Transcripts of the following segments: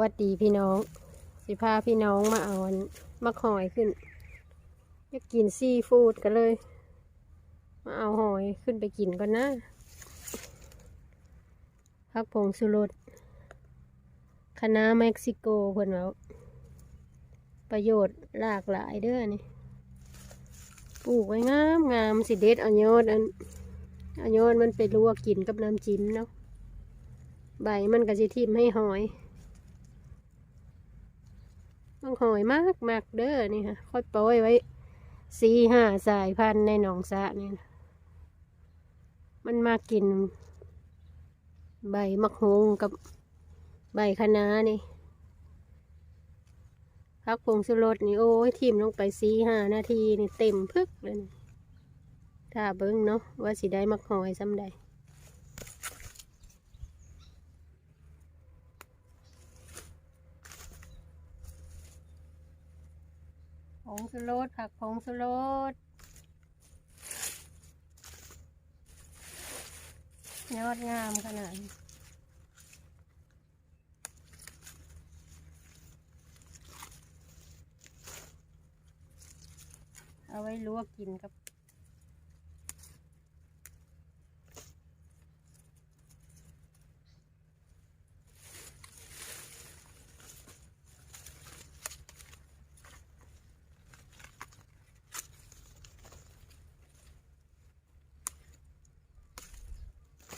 วัดดีพี่น้อง สิพาพี่น้องมาเอาอันมะหอยขึ้นอยากกินซีฟู้ดกันเลย มาเอาหอยขึ้นไปกินก่อนนะพักผงสุรสคณะเม็กซิโกเพิ่นว่าประโยชน์หลากหลายเด้อนี่ปลูกไว้งามงามสิเด็ดเอายอดอันเอายอดมันไปลวกกินกับน้ำจิ้มเนาะใบมันก็สิทิมให้หอย ต้องหอยมากมากเด้อนี่ค่ะค่อยปล่อยไว้สี่ห้าสายพันธุ์ในหนองสะนี่นะมันมากิน ใบมะฮงกับใบคะน้านี่พักผงสุรสนี่โอ้ยทิมลงไปสี่ห้านาทีนี่เต็มพึกเลยถ้าเบิ้งเนาะว่าสิได้มักหอยซ้ำใด ผงสุรสผักผงสุรสยอดงามขนาดเอาไว้ลวกกินกับ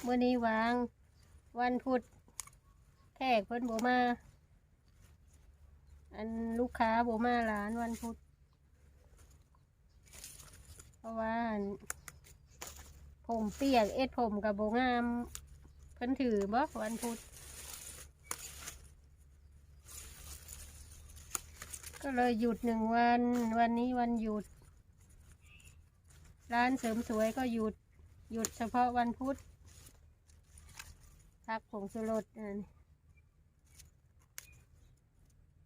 มื่อนี้วาง วันพุธแขกเพิ่นโบมา อันลูกค้าโบมาร้านวันพุธเพราะว่าผมเปียกเอ็ดผมกับโบงาม เพิ่นถือบ่วันพุธก็เลยหยุดหนึ่งวัน วันนี้วันหยุด ร้านเสริมสวยก็หยุด หยุดเฉพาะวันพุธ พักผงสุรสอันนี้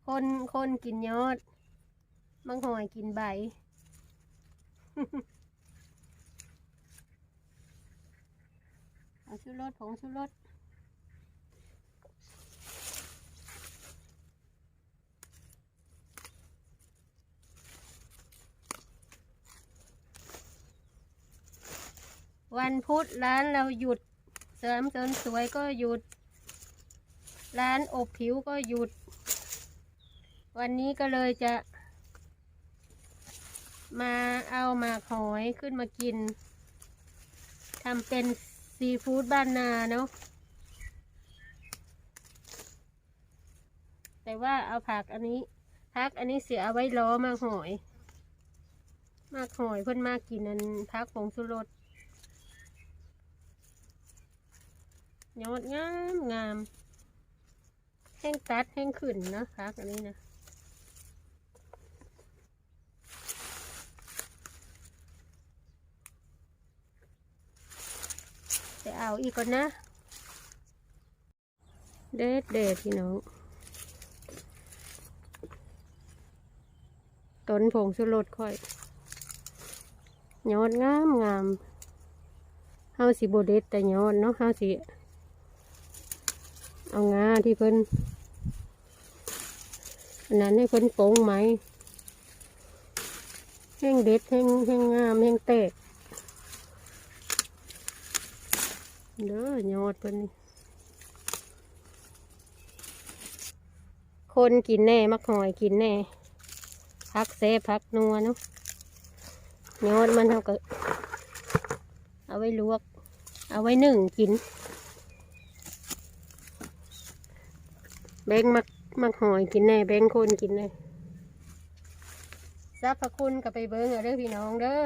คนคนกินยอดบางหอยกินใบผงชูรสผงชูรสวันพุธร้านเราหยุด เสริมเสริมสวยก็หยุด ร้านอบผิวก็หยุด วันนี้ก็เลยจะ มาเอาหมากหอยขึ้นมากินทำเป็นซีฟู้ดบ้านนาเนาะแต่ว่าเอาผักอันนี้พักอันนี้เสียเอาไว้ล้อมากหอย มากหอยเพิ่นมากินอันพักผงสุรส ยอดงามงาม แห้งตัดแห้งขึ้นนะคะอันนี้นะจะเอาอีกก่อนนะ เด็ดเด็ดพี่น้องต้นผงสุรสค่อยยอดงามงามเฮาสิบเด็ดแต่ยอดเนาะเฮาสิ เอางาที่เพิ่นอันนั้นให้เพิ่นโป่งไหมแห้งเด็ดแห้งแห้งงามแห้งแตกเด้อยอดเพิ่นคนกินแน่มักหอยกินแน่พักเซพักนัวเนาะยอดมันเท่ากับเอาไว้ลวก เอาไว้นึ่งกิน แบงมักมักหอยกินแน่แบงคนกินแน่สรรพคุณก็ไปเบิ้งเอาเด้อพี่น้องเด้อ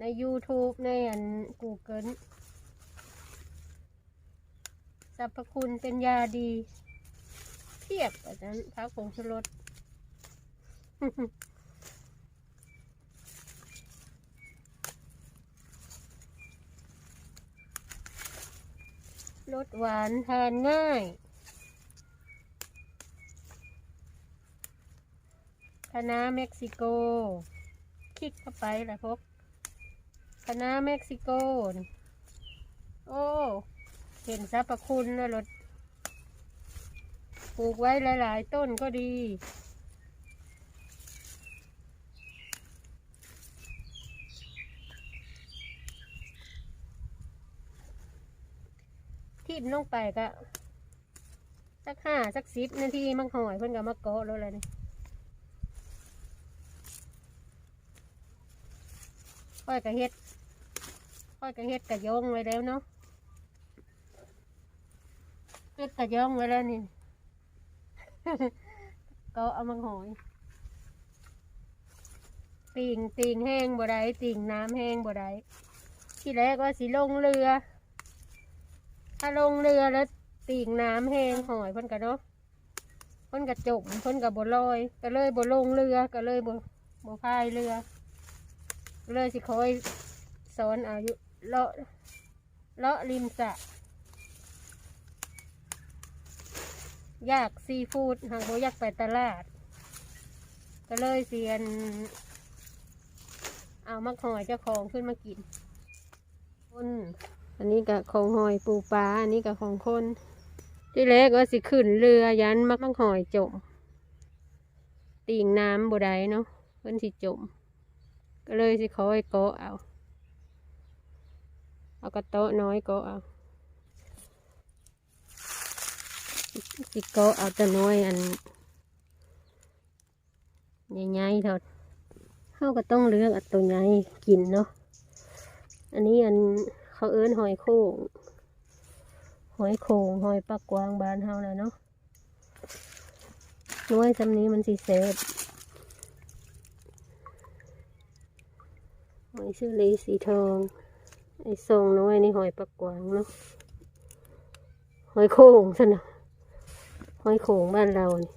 ใน YouTube ในอัน Google สรรพคุณเป็นยาดี เทียบกับนั้นพักผงชูรสรสหวานทานง่าย คณะเม็กซิโก คลิกเข้าไปแล้วพบคณะเม็กซิโก โอ้ เห็นสรรพคุณนะรสปปลูกไว้หลาย ๆ ต้นก็ดีทิมลงไปก็สักห้าสักสิบนาทีมังหอยเพิ่นก็มาเกาะแล้วเลยนี่ ค่อยกระเฮ็ด ค่อยกระเฮ็ดกระยองไว้แล้วเนาะเฮ็ดกระยองไว้แล้วนี่กาะเอามังหอยติ่งติ่งแห้งบ่ได้ติ่งน้ำแห้งบ่ได้ที่แรกว่าสิลงเรือ ถ้าลงเรือแล้วตีงน้ำแห้งหอยพ่นกะเนาะพ่นกระจมพ่นกะบ่ลอย ก็เลยบ่ลงเรือก็เลยบ่บ่พายเรือ เลยสิคอยสอนอายู่เลาะเลาะริมสระอยากซีฟู้ดหากบ่อยากไปตลาด ก็เลยเสียน เอามักหอยเจ้าของขึ้นมากินคนอันนี้ก็ของหอยปูปลาอันนี้ก็ของคน ที่แรกว่าสิขึ้นเรือยันมักมักหอยจมติ่งน้ำบได้เนาะเพิ่นสิจม ก็เลยสิคอยเกาะเอา เอากระโต๊ะน้อยเกเอาสิเกเอาแต่น้อยอันใหญ่ๆเถอะเขาก็ต้องเลือกอตัวใหญ่กินเนาะ อันนี้อันเขาเอิ้นหอยโข่งหอยโข่งหอยปักกวางบานเฮาน่ะเนาะน้อยจำนี้มันสิเซฟ หอยชื่อลีสีทอง ไอ้ทรงน้อยนี่หอยปักกวางเนาะหอยโข่งซะนะหอยโข่งบ้านเรานี่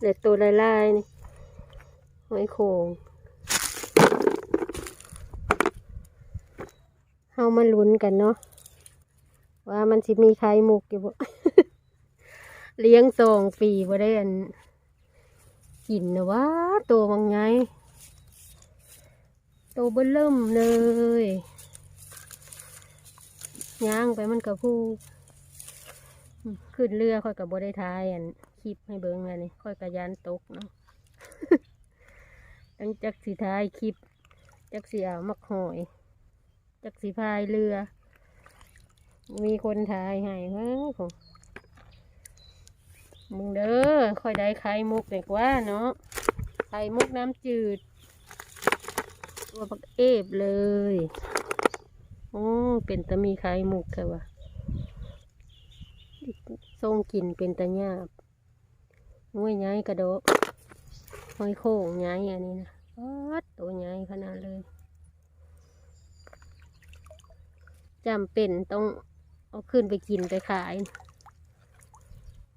แต่ตัวลายๆนี่หอยโข่งเฮามาลุ้นกันเนาะว่ามันสิมีไข่มุกอยู่บ่เลี้ยงสองปีบ่ได้อันกินนะว่าตัวมังไง ตัวเบิ่เริ่มเลยย่างไปมันกับผู้ขึ้นเรือค่อยกับบได้ทายอันคลิปให้เบิ่งอันนี้ค่อยกระยานตกเนาะตั้งจักสีทายคลิป จักสีเอามักหอย จักสีพายเรือ มีคนถ่ายให้เฮ้ยผมมึงเด้อค่อยได้ไข่มุกเด็กว่าเนาะไข่มุกน้ำจืด ตัวปักเอฟเลย โอ้ เป็นตะมีไข่มุกค่ะวะทรงกลิ่นเป็นตะหยาบงวยย้ายกระโดดห้อยโข่งย้ายอันนี้นะวัดตัวย้ายขนาดเลยจำเป็นต้องเอาขึ้นไปกินไปขาย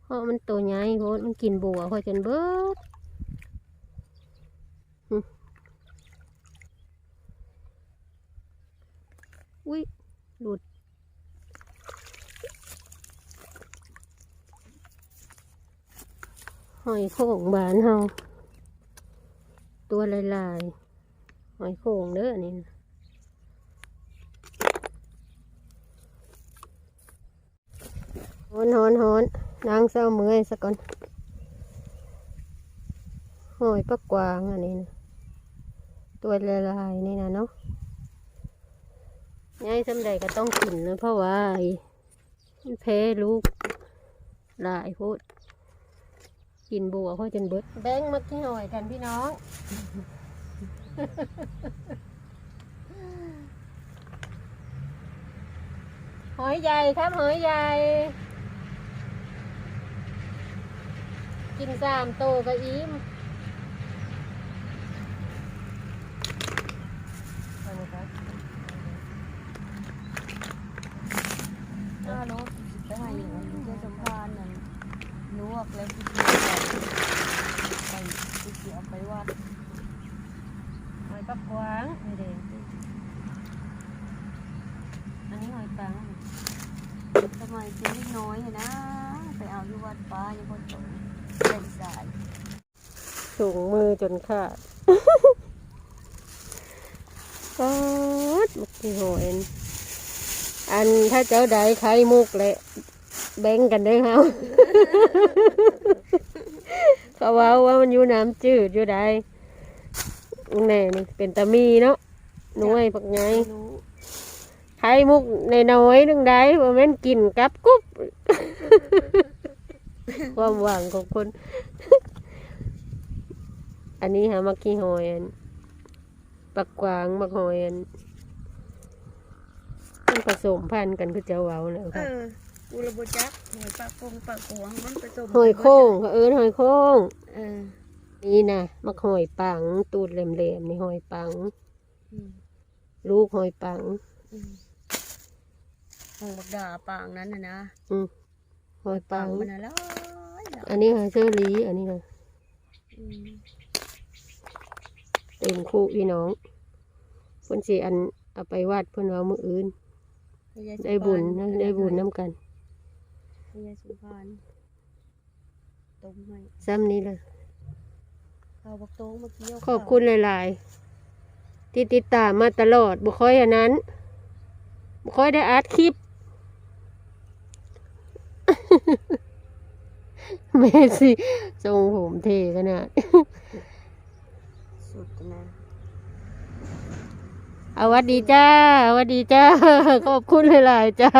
เพราะมันตัวใหญ่โพดมันกินบัวพอจนเบิด อุ้ยหลุด หอยโข่งบานเฮาตัวลายๆหอยโข่งเด้ออันนี้นะฮอนฮอนฮอนนางเศร้าเมื่อยสักก่อนหอยปักกวางอันนี้นะตัวละลายนี่นะเนาะ ยายสำใดก็ต้องกินนะเพราะว่ามันแพ้ลูกหลายพูดกินบัวเขาจนเบิดแบงมากี่หอยกันพี่น้อง หอยใหญ่ครับหอยใหญ่ กินสามโตก็อิ่ม ห้าโลไปให้อยู่เจ้าสมพานนั่นลวกแล้วพี่เกี่ยวไปพี่เกี่ยวไปวัด หอยปักกวางนี่เด็กอันนี้หอยปัง สมัยเป็นนิดน้อยอนะ ไปเอาอยู่วัดป้ายังคนโตเป็นสายสูงมือจนขาดปัดมุกที่หอยอันถ้าเจ้าใดไข่มุกแหละแบ่งกันได้อเฮาเขาว้าว่ามันอยู่น้ำจืดอยู่ได้แน่นี่เป็นตามีเนาะน่วยปักไง ข่มุกในน้อยๆนึงได้บ่แม่นกินกับกุ๊บ ความหวังของคน อันนี้หามักกี้หอยอันปักกวางมักหอยอันมันผสมพันธุ์กันคือเจ้าเว้าแล้วเอค่ะอกูระบจักหอยปลากงปลากวงมันผสมหอยโค้งเขาเอิ้นหอยโค้ง เออนี่นะมักหอยปัง ตูดแหลมๆนี่หอยปัง อืมลูกหอยปัง อืม หอยบักด่าปางนั้นนะนะอืมหอยปัปางงมันน่ะร้อยละอันนี้หอยเชอรี่อันนี้นะอืมเต็มคู่พี่น้องเพิ่นสิอันเอาไปวัดเพิ่นเอามืออื่น พญาได้บุญสุพรนะรณได้บุญน้ำกันพญาสุพรรณต้มให้ซ้ำนี้เลยข้าวบักโต้งเมื่อกี้เอาขอบคุณหลาย ๆ ที่ติดตามมาตลอดบ่ค่อยอันนั้นบ่ค่อยได้อัดคลิป แม่สิทรงผมเทขนาด สุดนะเอาหวัดดีจ้าหวัดดีจ้า ขอบคุณหลายๆจ้า